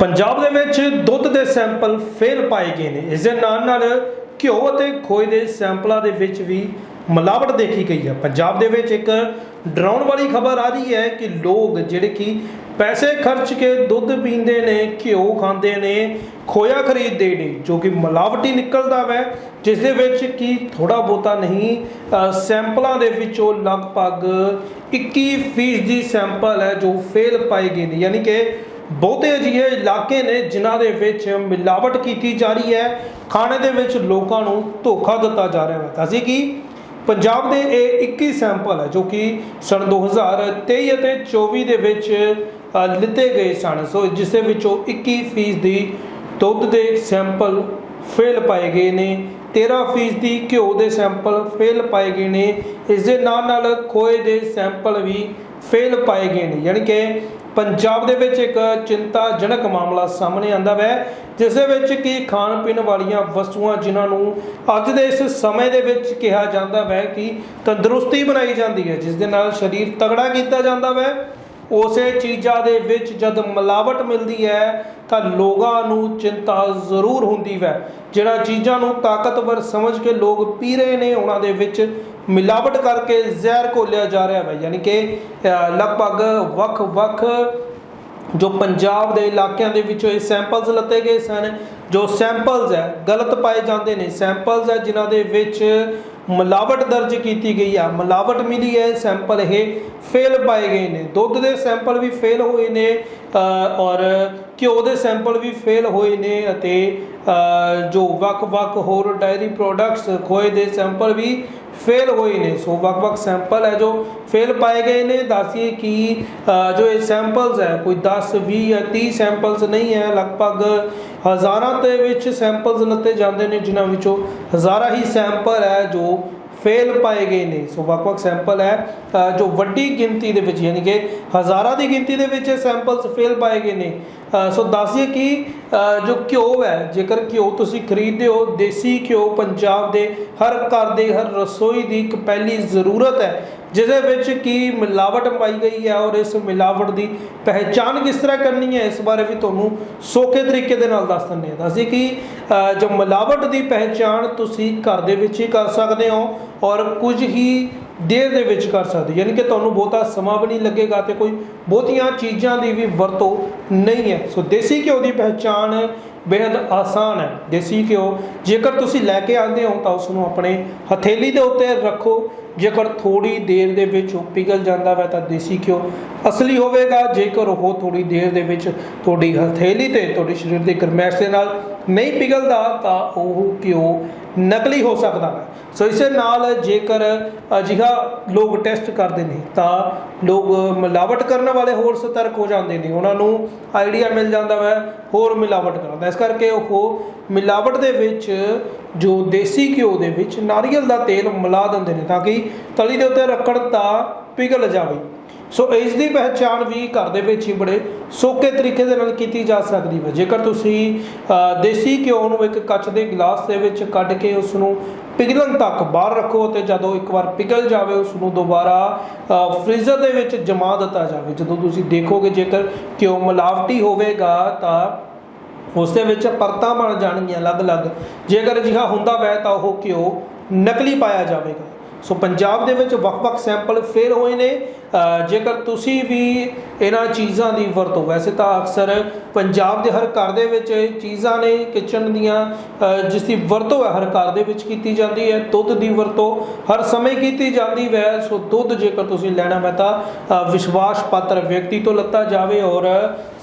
ਪੰਜਾਬ ਦੇ ਵਿੱਚ ਦੁੱਧ ਦੇ ਸੈਂਪਲ ਫੇਲ ਪਾਏ ਗਏ ਨੇ। ਇਸ ਦੇ ਨਾਲ ਨਾਲ ਘਿਓ ਅਤੇ ਖੋਏ ਦੇ ਸੈਂਪਲਾਂ ਦੇ ਵਿੱਚ ਵੀ ਮਿਲਾਵਟ ਦੇਖੀ ਗਈ ਹੈ। ਪੰਜਾਬ ਦੇ ਵਿੱਚ ਇੱਕ ਡਰਾਉਣ ਵਾਲੀ ਖਬਰ ਆ ਰਹੀ ਹੈ ਕਿ ਲੋਕ ਜਿਹੜੇ ਕਿ ਪੈਸੇ ਖਰਚ ਕੇ ਦੁੱਧ ਪੀਂਦੇ ਨੇ, ਘਿਓ ਖਾਂਦੇ ਨੇ, ਖੋਇਆ ਖਰੀਦਦੇ ਨੇ, ਜੋ ਕਿ ਮਿਲਾਵਟੀ ਨਿਕਲਦਾ ਵੈ, ਜਿਸ ਦੇ ਵਿੱਚ ਕਿ ਥੋੜਾ ਬੋਤਾ ਨਹੀਂ ਸੈਂਪਲਾਂ ਦੇ ਵਿੱਚੋਂ ਲਗਭਗ 21% ਦੀ ਸੈਂਪਲ ਹੈ ਜੋ ਫੇਲ ਪਾਏ ਗਏ ਨੇ। ਯਾਨੀ ਕਿ ਬਹੁਤੇ ਅਜਿਹੇ ਇਲਾਕੇ ਨੇ ਜਿਨ੍ਹਾਂ ਦੇ ਵਿੱਚ ਮਿਲਾਵਟ ਕੀਤੀ ਜਾ ਰਹੀ ਹੈ। ਖਾਣੇ ਦੇ ਵਿੱਚ ਲੋਕਾਂ ਨੂੰ ਧੋਖਾ ਦਿੱਤਾ ਜਾ ਰਿਹਾ ਹੈ। ਅਸੀਂ ਕੀ ਪੰਜਾਬ ਦੇ ਇਹ 21 ਸੈਂਪਲ ਹੈ ਜੋ ਕਿ ਸਨ 2023 ਅਤੇ 24 ਦੇ ਵਿੱਚ ਲਿੱਤੇ ਗਏ ਸਨ। ਸੋ ਜਿਸ ਦੇ ਵਿੱਚੋਂ 21% ਦੀ ਦੁੱਧ ਦੇ ਸੈਂਪਲ ਫੇਲ ਪਾਏ ਗਏ ਨੇ। 13% ਦੀ ਘਿਓ ਦੇ ਸੈਂਪਲ ਫੇਲ ਪਾਏ ਗਏ ਨੇ। ਇਸ ਦੇ ਨਾਲ ਨਾਲ ਖੋਏ ਦੇ ਸੈਂਪਲ ਵੀ ਫੇਲ ਪਾਏ ਗਏ ਨੇ। ਯਾਨੀ ਕਿ ਪੰਜਾਬ ਦੇ ਵਿੱਚ ਇੱਕ ਚਿੰਤਾਜਨਕ ਮਾਮਲਾ ਸਾਹਮਣੇ ਆਂਦਾ ਵੈ, ਜਿਸ ਦੇ ਵਿੱਚ ਕਿ ਖਾਣ ਪੀਣ ਵਾਲੀਆਂ ਵਸਤੂਆਂ ਜਿਨ੍ਹਾਂ ਨੂੰ ਅੱਜ ਦੇ ਇਸ ਸਮੇਂ ਦੇ ਵਿੱਚ ਕਿਹਾ ਜਾਂਦਾ ਵੈ ਕਿ ਤੰਦਰੁਸਤੀ ਬਣਾਈ ਜਾਂਦੀ ਹੈ, ਜਿਸ ਦੇ ਨਾਲ ਸਰੀਰ ਤਗੜਾ ਕੀਤਾ ਜਾਂਦਾ ਵੈ। ਉਸੇ ਚੀਜ਼ਾਂ ਦੇ ਵਿੱਚ ਜਦ ਮਿਲਾਵਟ ਮਿਲਦੀ ਹੈ, ਤਾਂ ਲੋਕਾਂ ਨੂੰ ਚਿੰਤਾ ਜ਼ਰੂਰ ਹੁੰਦੀ ਵੈ ਜਿਹੜਾ ਚੀਜ਼ਾਂ ਨੂੰ ਤਾਕਤਵਰ ਸਮਝ ਕੇ ਲੋਕ ਪੀ ਰਹੇ ਨੇ, ਉਹਨਾਂ ਦੇ ਵਿੱਚ ਮਿਲਾਵਟ ਕਰਕੇ ਜ਼ਹਿਰ ਘੋਲਿਆ ਜਾ ਰਿਹਾ ਹੈ। ਯਾਨੀ ਕਿ ਲਗਭਗ ਵੱਖ-ਵੱਖ ਜੋ ਪੰਜਾਬ ਦੇ ਇਲਾਕਿਆਂ ਦੇ ਵਿੱਚੋਂ ਇਹ ਸੈਂਪਲਸ ਲੱਤੇ ਗਏ ਸਨ, ਜੋ ਸੈਂਪਲਸ ਹੈ, ਗਲਤ ਪਾਏ ਜਾਂਦੇ ਨੇ। ਸੈਂਪਲਸ ਹੈ ਜਿਨ੍ਹਾਂ ਦੇ ਵਿੱਚ ਮਿਲਾਵਟ ਦਰਜ ਕੀਤੀ ਗਈ ਆ। ਮਿਲਾਵਟ ਮਿਲੀ ਹੈ, ਸੈਂਪਲ ਇਹ ਫੇਲ ਪਾਏ ਗਏ ਨੇ। ਦੁੱਧ ਦੇ ਸੈਂਪਲ ਵੀ ਫੇਲ ਹੋਏ ਨੇ ਔਰ ਘਿਓ ਦੇ ਸੈਂਪਲ ਵੀ ਫੇਲ ਹੋਏ ਨੇ ਅਤੇ ਜੋ ਵੱਖ-ਵੱਖ ਹੋਰ ਡਾਇਰੀ ਪ੍ਰੋਡਕਟਸ ਖੋਏ ਦੇ ਸੈਂਪਲ ਵੀ ਫੇਲ ਹੋਏ ਨੇ। ਸੋ ਵੱਖ-ਵੱਖ ਸੈਂਪਲ ਹੈ ਜੋ ਫੇਲ ਪਾਏ ਗਏ ਨੇ। ਦੱਸੀਏ ਕਿ ਜੋ ਇਹ ਸੈਂਪਲਸ ਹੈ, ਕੋਈ 10 20 ਜਾਂ 30 ਸੈਂਪਲਸ ਨਹੀਂ ਹੈ। ਲਗਭਗ ਹਜ਼ਾਰਾਂ ਦੇ ਵਿੱਚ ਸੈਂਪਲਸ ਲੱਤੇ ਜਾਂਦੇ ਨੇ, ਜਿਨ੍ਹਾਂ ਵਿੱਚੋਂ ਹਜ਼ਾਰਾਂ ਹੀ ਸੈਂਪਲ ਹੈ ਜੋ ਫੇਲ ਪਾਏ ਗਏ ਨੇ। ਸੋ ਵੱਖ-ਵੱਖ ਸੈਂਪਲ ਹੈ ਜੋ ਵੱਡੀ ਗਿਣਤੀ ਦੇ ਵਿੱਚ, ਯਾਨੀ ਕਿ ਹਜ਼ਾਰਾਂ ਦੀ ਗਿਣਤੀ ਦੇ ਵਿੱਚ ਸੈਂਪਲਸ ਫੇਲ ਪਾਏ ਗਏ ਨੇ। ਅ, ਸੋ ਦੱਸੀਏ ਕਿ ਜੋ ਘਿਓ ਹੈ ਜੇਕਰ ਘਿਓ ਤੁਸੀਂ ਖਰੀਦਦੇ ਹੋ ਦੇਸੀ ਘਿਓ ਪੰਜਾਬ ਦੇ ਹਰ ਘਰ ਦੇ ਹਰ ਰਸੋਈ ਦੀ ਇੱਕ ਪਹਿਲੀ ਜ਼ਰੂਰਤ ਹੈ ਜਿਹਦੇ ਵਿੱਚ ਕੀ ਮਿਲਾਵਟ ਪਾਈ ਗਈ ਹੈ ਔਰ ਇਸ ਮਿਲਾਵਟ ਦੀ ਪਹਿਚਾਨ ਕਿਸ ਤਰ੍ਹਾਂ ਕਰਨੀ ਹੈ ਇਸ ਬਾਰੇ ਵੀ ਤੁਹਾਨੂੰ ਸੌਖੇ ਤਰੀਕੇ ਦੇ ਨਾਲ ਦੱਸ ਦਿੰਦੇ ਹਾਂ। ਅਸੀਂ ਕਿ ਜੋ ਮਿਲਾਵਟ ਦੀ ਪਹਿਚਾਨ ਤੁਸੀਂ ਘਰ ਦੇ ਵਿੱਚ ਹੀ ਕਰ ਸਕਦੇ ਹੋ ਔਰ ਕੁਝ ਹੀ ਦੇਰ ਦੇ ਵਿੱਚ ਕਰ ਸਕਦੇ, ਯਾਨੀ ਕਿ ਤੁਹਾਨੂੰ ਬਹੁਤਾ ਸਮਾਂ ਵੀ ਨਹੀਂ ਲੱਗੇਗਾ ਤੇ ਕੋਈ ਬਹੁਤੀਆਂ ਚੀਜ਼ਾਂ ਦੀ ਵੀ ਵਰਤੋਂ ਨਹੀਂ ਹੈ। ਸੋ ਦੇਸੀ ਘਿਓ ਦੀ ਪਹਿਚਾਣ ਬੇहद ਆਸਾਨ ਹੈ। ਦੇਸੀ ਘਿਓ, ਜੇਕਰ ਤੁਸੀਂ ਲੈ ਕੇ ਆਉਂਦੇ ਹੋ ਤਾਂ ਉਸ ਨੂੰ ਆਪਣੇ ਹਥੇਲੀ ਦੇ ਉੱਤੇ ਰੱਖੋ। ਜੇਕਰ ਥੋੜੀ ਦੇਰ ਦੇ ਵਿੱਚ ਉਹ ਪਿਘਲ ਜਾਂਦਾ ਹੈ ਤਾਂ ਦੇਸੀ ਘਿਓ ਅਸਲੀ ਹੋਵੇਗਾ। ਜੇਕਰ ਉਹ ਥੋੜੀ ਦੇਰ ਦੇ ਵਿੱਚ ਤੁਹਾਡੀ ਹਥੇਲੀ ਤੇ, ਤੁਹਾਡੇ ਸਰੀਰ ਦੇ ਗਰਮੈਸ਼ ਦੇ ਨਾਲ ਨਹੀਂ ਪਿਘਲਦਾ ਤਾਂ ਉਹ ਘਿਓ ਨਕਲੀ ਹੋ ਸਕਦਾ ਹੈ। ਸੋ ਇਸੇ ਨਾਲ ਜੇਕਰ ਅਜਿਹਾ ਲੋਕ ਟੈਸਟ ਕਰਦੇ ਨੇ, ਤਾਂ ਲੋਕ ਮਿਲਾਵਟ ਕਰਨ ਵਾਲੇ ਹੋਰ ਸਤਰਕ ਹੋ ਜਾਂਦੇ ਨੇ। ਉਹਨਾਂ ਨੂੰ ਆਈਡੀਆ ਮਿਲ ਜਾਂਦਾ ਹੈ, ਹੋਰ ਮਿਲਾਵਟ ਕਰਨ ਦਾ। ਇਸ ਕਰਕੇ ਉਹ ਮਿਲਾਵਟ ਦੇ ਵਿੱਚ, ਜੋ ਦੇਸੀ ਘਿਓ ਦੇ ਵਿੱਚ ਨਾਰੀਅਲ ਦਾ ਤੇਲ ਮਿਲਾ ਦਿੰਦੇ ਨੇ, ਤਾਂ ਕਿ ਤਲੀ ਦੇ ਉੱਤੇ ਰੱਖਣ ਤਾਂ ਪਿਘਲ ਜਾਵੇ। ਸੋ ਇਸ ਦੀ ਪਹਿਚਾਣ ਵੀ ਘਰ ਦੇ ਵਿੱਚ ਹੀ ਬੜੇ ਸੌਖੇ ਤਰੀਕੇ ਦੇ ਨਾਲ ਕੀਤੀ ਜਾ ਸਕਦੀ ਹੈ। ਜੇਕਰ ਤੁਸੀਂ ਦੇਸੀ ਘਿਓ ਨੂੰ ਇੱਕ ਕੱਚ ਦੇ ਗਲਾਸ ਦੇ ਵਿੱਚ ਕੱਢ ਕੇ ਉਸ ਨੂੰ ਪਿਘਲਣ ਤੱਕ ਬਾਹਰ ਰੱਖੋ ਤੇ ਜਦੋਂ ਇੱਕ ਵਾਰ ਪਿਘਲ ਜਾਵੇ ਉਸ ਨੂੰ ਦੁਬਾਰਾ ਅ, ਫ੍ਰੀਜ਼ਰ ਦੇ ਵਿੱਚ ਜਮਾ ਦਿੱਤਾ ਜਾਵੇ। ਜਦੋਂ ਤੁਸੀਂ ਦੇਖੋਗੇ ਜੇਕਰ ਘਿਓ ਮਿਲਾਵਟੀ ਹੋਵੇਗਾ ਤਾਂ ਉਸ ਦੇ ਵਿੱਚ ਪਰਤਾਂ ਬਣ ਜਾਣਗੀਆਂ ਅਲੱਗ-ਅਲੱਗ। ਜੇਕਰ ਅਜਿਹਾ ਹੁੰਦਾ ਵੈ ਤਾਂ ਉਹ ਘਿਓ ਨਕਲੀ ਪਾਇਆ ਜਾਵੇਗਾ। ਸੋ ਪੰਜਾਬ ਦੇ ਵਿੱਚ ਵੱਖ-ਵੱਖ ਸੈਂਪਲ ਫੇਲ ਹੋਏ ਨੇ। ਜੇਕਰ ਤੁਸੀਂ ਵੀ ਇਹਨਾਂ ਚੀਜ਼ਾਂ ਦੀ ਵਰਤੋਂ, ਵੈਸੇ ਤਾਂ ਅਕਸਰ ਪੰਜਾਬ ਦੇ ਹਰ ਘਰ ਦੇ ਵਿੱਚ ਚੀਜ਼ਾਂ ਨੇ, ਕਿਚਨ ਦੀਆਂ ਜਿਸ ਦੀ ਵਰਤੋਂ ਹੈ, ਹਰ ਘਰ ਦੇ ਵਿੱਚ ਕੀਤੀ ਜਾਂਦੀ ਹੈ, ਦੁੱਧ ਦੀ ਵਰਤੋਂ ਹਰ ਸਮੇਂ ਕੀਤੀ ਜਾਂਦੀ ਹੈ। ਸੋ ਦੁੱਧ ਜੇਕਰ ਤੁਸੀਂ ਲੈਣਾ ਹੈ ਤਾਂ ਵਿਸ਼ਵਾਸ ਪਾਤਰ ਵਿਅਕਤੀ ਤੋਂ ਲੱਤਾ ਜਾਵੇ ਔਰ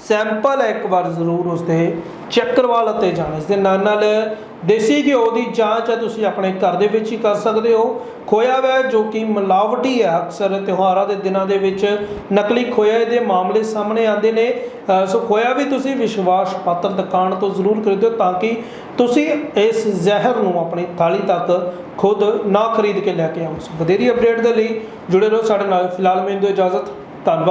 ਸੈਂਪਲ ਇੱਕ ਵਾਰ ਜ਼ਰੂਰ ਉਸਦੇ ਚੈੱਕ ਕਰਵਾ ਲਤੇ ਜਾਣ। ਇਸ ਦੇ ਨਾਲ ਨਾਲ ਦੇਸੀ ਘਿਓ ਦੀ ਜਾਂਚ ਹੈ ਤੁਸੀਂ ਆਪਣੇ ਘਰ ਦੇ ਵਿੱਚ ਹੀ ਕਰ ਸਕਦੇ ਹੋ। ਖੋਇਆ ਵੈ, ਜੋ ਕਿ ਮਿਲਾਵਟੀ ਹੈ। ਅਕਸਰ ਤਿਉਹਾਰਾਂ ਦੇ ਦਿਨਾਂ ਦੇ ਵਿੱਚ ਨਕਲੀ ਖੋਇਆ ਦੇ ਮਾਮਲੇ ਸਾਹਮਣੇ ਆਉਂਦੇ ਨੇ। ਸੋ ਖੋਇਆ ਵੀ ਤੁਸੀਂ ਵਿਸ਼ਵਾਸ ਪਾਤਰ ਦੁਕਾਨ ਤੋਂ ਜ਼ਰੂਰ ਖਰੀਦੋ ਤਾਂ ਕਿ ਤੁਸੀਂ ਇਸ ਜ਼ਹਿਰ ਨੂੰ ਆਪਣੀ ਥਾਲੀ ਤੱਕ ਖੁਦ ਨਾ ਖਰੀਦ ਕੇ ਲੈ ਕੇ ਆਓ। ਸੋ ਵਧੇਰੀ ਅਪਡੇਟ ਦੇ ਲਈ ਜੁੜੇ ਰਹੋ ਸਾਡੇ ਨਾਲ। ਫਿਲਹਾਲ ਮੈਨੂੰ ਦਿਓ ਇਜਾਜ਼ਤ। ਧੰਨਵਾਦ।